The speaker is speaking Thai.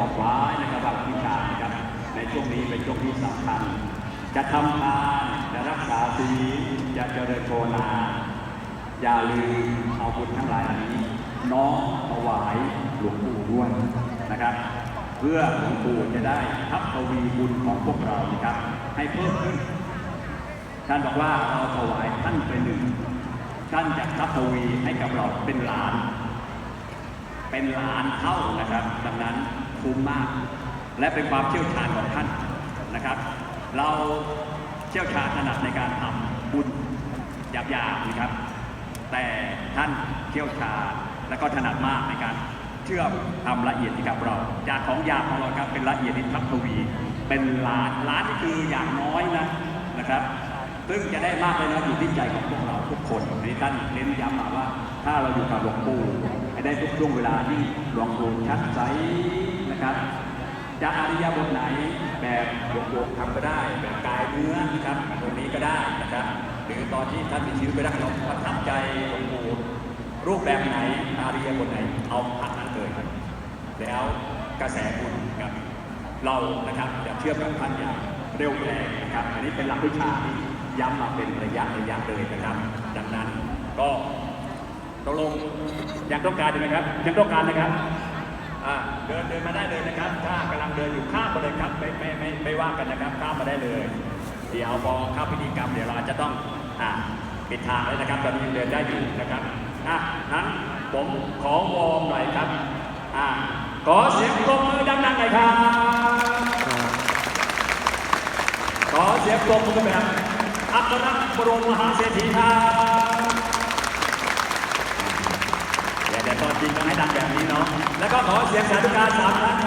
บอกไว้นะครับว่าพิชานะครับในช่วงนี้เป็นช่วงที่สำคัญ จะทำทานจะรักษาศีลจะเจริญโภนาอย่าลืมเอาบุญทั้งหลายอันนี้น้อมถวายหลวงปู่ด้วยนะครับ เพื่อหลวงปู่จะได้ทับทวีบุญของพวกเรานะครับ ให้เพิ่มขึ้น ท่านบอกว่าเราถวายท่านเป็นหนึ่งท่านจะทับทวีให้กับเราเป็นล้าน เป็นล้านเท่านะครับ ดังนั้นคุ้มมาก และเป็นความเชี่ยวชาญของท่านนะครับ เราเชี่ยวชาญถนัดในการทำบุญหยาบๆนะครับ แต่ท่านเชี่ยวชาญและก็ถนัดมากในการเชื่อมทำละเอียดให้กับเรา จากของหยาบของเราครับเป็นละเอียดที่ทับทวี เป็นล้านล้านนี่คืออย่างน้อยนะนะครับซึ่งจะได้มากเลยนะอยู่ที่ใจของพวกเราทุกคนในท่านเน้นย้ำมาว่า ถ้าเราอยู่กับหลวงปู่ ให้ได้ทุกช่วงเวลาที่หลวงปู่ชัดใสนะครับ จะอริยบทไหนแบบหลวงปู่ทำก็ได้ แบบกายเนื้อนะครับตรงนี้ก็ได้นะครับ หรือตอนที่ท่านมีชีวิตไปได้เราประทับใจหลวงปู่รูปแบบไหนอริยบทไหนเอาผ่านนั้นเลยแล้วกระแสบุญกับเรานะครับจะเชื่อมกับท่านอย่างเร็วแรงนะครับ อันนี้เป็นหลักวิชาที่ย้ำมาเป็นระยะระยะเลยนะครับ ดังนั้นก็ ตกลงยังต้องการอยู่ไหมครับ ยังต้องการนะครับอ่าเดินเดินมาได้เลยนะครับ ถ้ากำลังเดินอยู่ข้ามมาเลยครับไม่ไม่ไม่ไม่ว่ากันนะครับ ข้ามมาได้เลย เดี๋ยวพอเข้าพิธีกรรมเดี๋ยวเราจะต้องอ่าปิดทางเลยนะครับตอนนี้ยังเดินได้อยู่นะครับอะนั้นผมขอวอร์มหน่อยครับอ่าขอเสียงปรบมือดังๆหน่อยครับขอเสียงปรบมือแบบอัครบรมมหาเศรษฐีครับเดี๋ยวเดี๋ยวตอนจริงต้องให้ดังแบบนี้เนาะ แล้วก็ขอเสียงสาธุการสามครั้ง